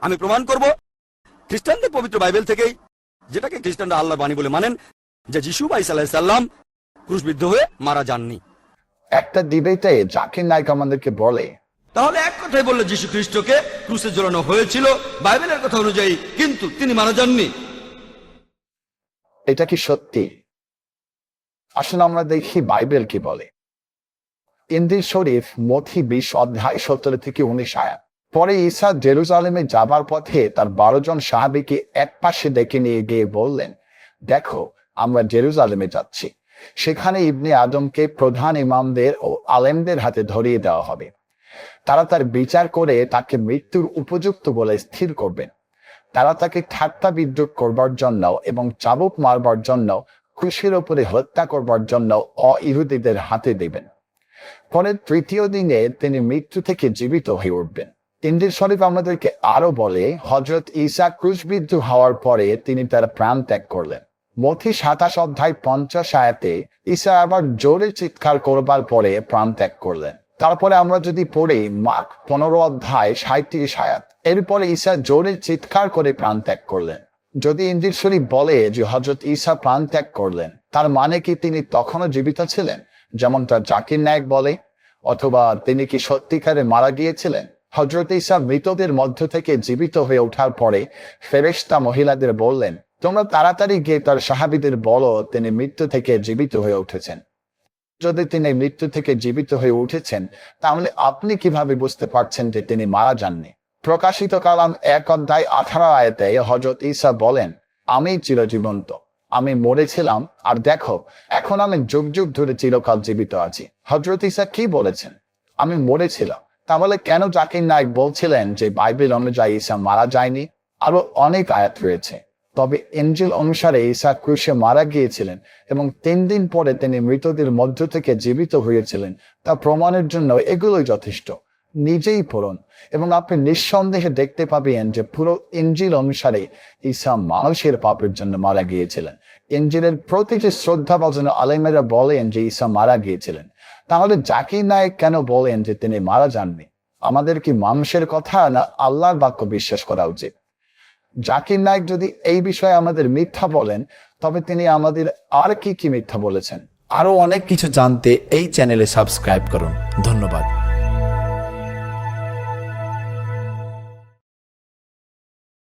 আমি প্রমাণ করব। খ্রিস্টানদের পবিত্র বাইবেল থেকেই যেটাকে খ্রিস্টানরা আল্লাহ বাণী বলে মানেন যে যিশু ভাই সাল্লাম ক্রুশবিদ্ধ হয়ে মারা যাননি। একটা ডিবেটে জাকির নায়ক আমাদেরকে বলে তাহলে এক কথাই বলল যিশু খ্রিস্টকে ক্রুশে ঝোলানো হয়েছিল বাইবেলের কথা অনুযায়ী কিন্তু তিনি মারা যাননি। এটা কি সত্যি? আসলে আমরা দেখি বাইবেল কি বলে। ইন্দির শরীফ মথি বিশ অধ্যায় সত্তর থেকে উনিশ আয়াত। পরে ঈসা জেরুজালেমে যাবার পথে তার বারো জন সাহাবিকে এক পাশে ডেকে নিয়ে গিয়ে বললেন, দেখো, আমরা জেরুজালেমে যাচ্ছি। সেখানে ইবনে আদমকে প্রধান ইমামদের ও আলেমদের হাতে ধরিয়ে দেওয়া হবে। তারা তার বিচার করে তাকে মৃত্যুর উপযুক্ত বলে স্থির করবেন তারা তাকে ঠাট্টা বিদ্রুপ করবার জন্য এবং চাবুক মারবার জন্য ক্রুশের ওপরে হত্যা করবার জন্য অ ইহুদিদের হাতে দেবেন। পরে তৃতীয় দিনে তিনি মৃত্যু থেকে জীবিত হয়ে উঠবেন। ইন্দির শরীফ আমাদেরকে আরও বলে হজরত ঈসা ক্রুশবিদ্ধ হওয়ার পরে তিনি তার প্রাণ ত্যাগ করলেন। মথি সাতাশ অধ্যায় পঞ্চাশ আয়াতে ঈসা আবার জোরে চিৎকার করবার পরে প্রাণ ত্যাগ করলেন। তারপরে আমরা যদি পড়ি মার্ক পনেরো অধ্যায় সাঁত্রিশ আয়াত, এরপরে ঈসা জোরে চিৎকার করে প্রাণ ত্যাগ করলেন। যদি ইন্দির শরীফ বলে যে হজরত ঈসা প্রাণ ত্যাগ করলেন, তার মানে কি তিনি তখনও জীবিত ছিলেন? যেমন তার জাকির নায়ক বলে, অথবা তিনি কি সত্যিকারে মারা গিয়েছিলেন? হজরত ঈসা মৃতদের মধ্য থেকে জীবিত হয়ে ওঠার পরে ফেরেশতা মহিলাদের বললেন, তোমরা তাড়াতাড়ি গিয়ে তার সাহাবিদের বলো তিনি মৃত্যু থেকে জীবিত হয়ে উঠেছেন। যদি তিনি মৃত্যু থেকে জীবিত হয়ে উঠেছেন, তাহলে আপনি কীভাবে বুঝতে পারছেন যে তিনি মারা যাননি? প্রকাশিত কালাম এক অধ্যায় আঠারো আয়তে হজরত ঈসা বলেন, আমি চিরজীবন্ত, আমি মরেছিলাম, আর দেখো, এখন আমি যুগ যুগ ধরে চিরকাল জীবিত আছি। হজরত ঈসা কি বলেছেন? আমি মরেছিলাম তাহলে কেন জাকির নায়ক বলছিলেন যে বাইবেল অনুযায়ী ঈসা মারা যায়নি? আরও অনেক আয়াত রয়েছে। তবে এঞ্জেল অনুসারে ঈসা ক্রুশে মারা গিয়েছিলেন এবং তিন দিন পরে তিনি মৃতদের মধ্য থেকে জীবিত হয়েছিলেন। তা প্রমাণের জন্য এগুলোই যথেষ্ট। নিজেই পড়ুন এবং আপনি নিঃসন্দেহে দেখতে পাবেন যে পুরো ইঞ্জিল অনুসারে ঈসা মানুষের পাপের জন্য মারা গিয়েছিলেন। ইঞ্জিলের প্রতিটি শ্রদ্ধা ভজন আলেমেরা বলেন যে ঈসা মারা গিয়েছিলেন। তাহলে জাকির নায়ক কেন বলেন যে তিনি মারা যাননি? আমাদের কি মানুষের কথা না আল্লাহর বাক্য বিশ্বাস করা উচিত? জাকির নায়ক যদি এই বিষয়ে আমাদের মিথ্যা বলেন, তবে তিনি আমাদের আর কি কি মিথ্যা বলেছেন? আরও অনেক কিছু জানতে এই চ্যানেলে সাবস্ক্রাইব করুন। ধন্যবাদ।